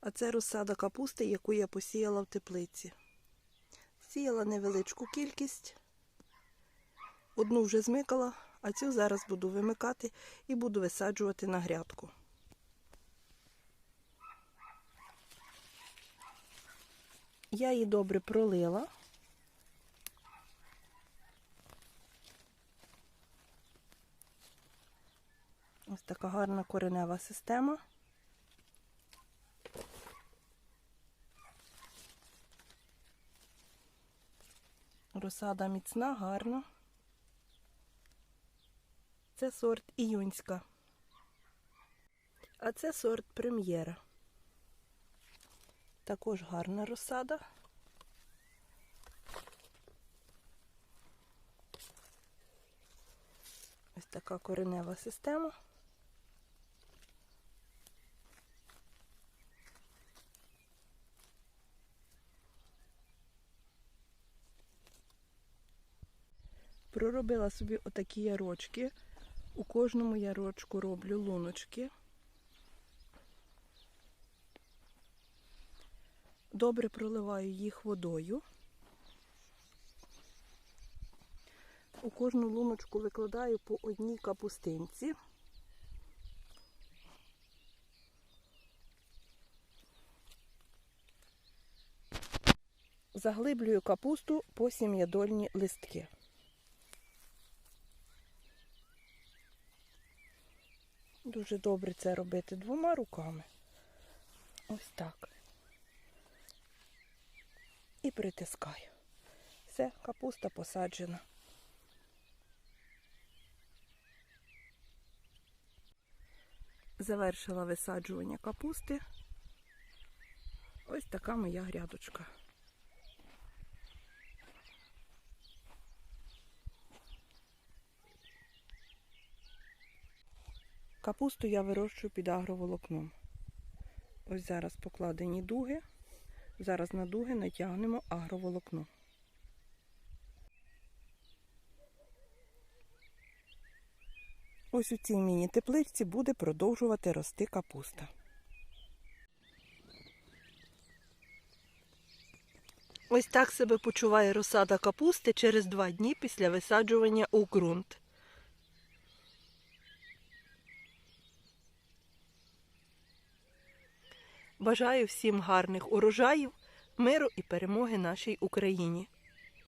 А це розсада капусти, яку я посіяла в теплиці. Сіяла невеличку кількість. Одну вже змикала, а цю зараз буду вимикати і буду висаджувати на грядку. Я її добре пролила. Ось така гарна коренева система. Розсада міцна, гарна. Це сорт іюнська. А це сорт прем'єра. Також гарна розсада. Ось така коренева система. Проробила собі отакі ярочки. У кожному ярочку роблю луночки. Добре проливаю їх водою. У кожну луночку викладаю по одній капустинці. Заглиблюю капусту по сім'ядольні листки. Дуже добре це робити двома руками. Ось так. І притискаю. Все, капуста посаджена. Завершила висаджування капусти. Ось така моя грядочка. Капусту я вирощую під агроволокном. Ось зараз покладені дуги. Зараз на дуги натягнемо агроволокно. Ось у цій міні-тепличці буде продовжувати рости капуста. Ось так себе почуває розсада капусти через два дні після висаджування у ґрунт. Бажаю всім гарних урожаїв, миру і перемоги нашій Україні.